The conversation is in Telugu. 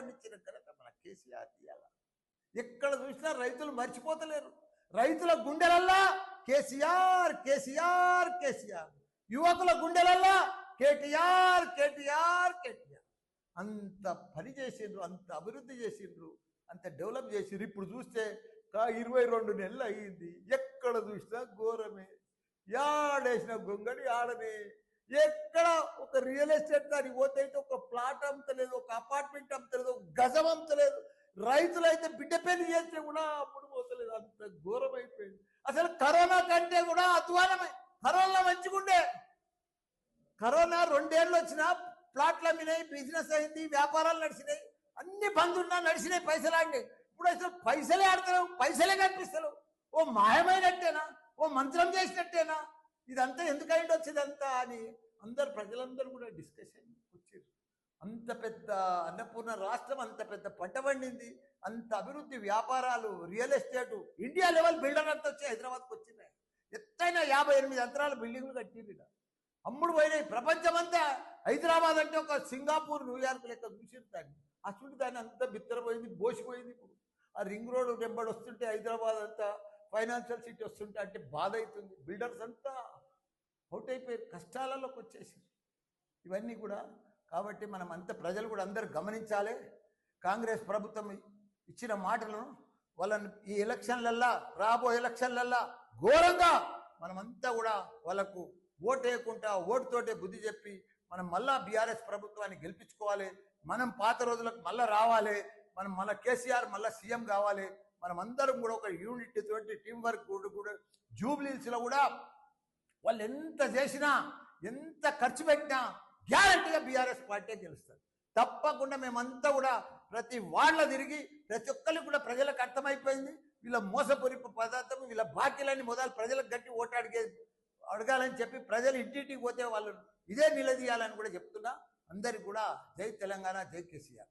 పండించిన ఘనత మన కేసీఆర్ ఇయ్యాల ఎక్కడ చూసినా రైతులు మర్చిపోతలేరు. రైతుల గుండెలల్లా కేసీఆర్ కేసీఆర్ కేసీఆర్. యువకుల గుండెలల్లా కేటీఆర్ కేటీఆర్ కేటీఆర్. అంత పని చేసిండ్రు అంత అభివృద్ధి చేసిండ్రు అంత డెవలప్ చేసిండ్రు. ఇప్పుడు చూస్తే కా ఇరవై రెండు నెలలు అయ్యింది ఎక్కడ చూసినా ఘోరమే. యాడేసిన గొంగడి ఆడనే ఎక్కడ ఒక రియల్ ఎస్టేట్ దానికి పోతే ఒక ప్లాట్ అమ్మతలేదు ఒక అపార్ట్మెంట్ అమ్మతలేదు ఒక గజం అమ్మతలేదు. రైతులైతే బిడ్డ పెళ్ళి చేస్తే కూడా అప్పుడు పోతలేదు. అంత ఘోరం అయిపోయింది. అసలు కరోనా కంటే కూడా అధ్వానమే. కరోనా మంచిగుండే. కరోనా రెండేళ్ళు వచ్చినా ప్లాట్లు అమ్మినాయి బిజినెస్ అయింది వ్యాపారాలు నడిచినాయి అన్ని బంధున్నా నడిచినాయి పైసలు ఆడినాయి. ఇప్పుడు అసలు పైసలే ఆడతలేవు పైసలే కనిపిస్తలేవు. ఓ మాయమైనట్టేనా? ఓ మంత్రం చేసినట్టేనా? ఇదంతా ఎందుకైంది వచ్చేదంతా అని అందరు ప్రజలందరూ కూడా డిస్కషన్ వచ్చారు. అంత పెద్ద అన్నపూర్ణ రాష్ట్రం అంత పెద్ద పంట పండింది అంత అభివృద్ధి వ్యాపారాలు real estate India level builder అంతా వచ్చి హైదరాబాద్కి వచ్చినాయి. ఎత్తైన యాభై ఎనిమిది అంతరాల బిల్డింగ్లు కట్టింది అమ్ముడు పోయినాయి. ప్రపంచమంతా హైదరాబాద్ అంటే ఒక సింగపూర్ న్యూయార్క్ లెక్క చూసింది దాన్ని. అసలు దాన్ని అంతా బిత్తరపోయింది బోసిపోయింది ఇప్పుడు. ఆ రింగ్ రోడ్ వెంబడి వస్తుంటే హైదరాబాద్ అంతా ఫైనాన్షియల్ సిటీ వస్తుంటే అంటే బాధ అవుతుంది. బిల్డర్స్ అంతా అవుట్ అయిపోయారు కష్టాలలోకి వచ్చేసారు. ఇవన్నీ కూడా కాబట్టి మనం అంత ప్రజలు కూడా అందరూ గమనించాలి. కాంగ్రెస్ ప్రభుత్వం ఇచ్చిన మాటలను వాళ్ళని ఈ ఎలక్షన్లల్లా రాబోయే ఎలక్షన్లల్లా ఘోరంగా మనమంతా కూడా వాళ్ళకు ఓటు వేయకుండా ఓటుతోటే బుద్ధి చెప్పి మనం మళ్ళా బీఆర్ఎస్ ప్రభుత్వాన్ని గెలిపించుకోవాలి. మనం పాత రోజులకు మళ్ళా రావాలి. మనం మళ్ళా కేసీఆర్ మళ్ళీ సీఎం కావాలి. మనం అందరం కూడా ఒక యూనిట్ తోటి టీం వర్క్ కూడా జూబ్లీస్లో కూడా వాళ్ళు ఎంత చేసినా ఎంత ఖర్చు పెట్టినా గ్యారంటీగా బీఆర్ఎస్ పార్టీ గెలుస్తుంది తప్పకుండా మేమంతా కూడా ప్రతి వాళ్ళ తిరిగి ప్రతి ఒక్కరికి కూడా ప్రజలకు అర్థమైపోయింది. వీళ్ళ మోసపూరిపు పదార్థం వీళ్ళ బాకీలన్నీ మొదలు ప్రజలకు గట్టి ఓటు అడిగే అడగాలని చెప్పి ప్రజలు ఇంటింటికి పోతే వాళ్ళు ఇదే నిలదీయాలని కూడా చెప్తున్నా. అందరికి కూడా జై తెలంగాణ జై కేసీఆర్.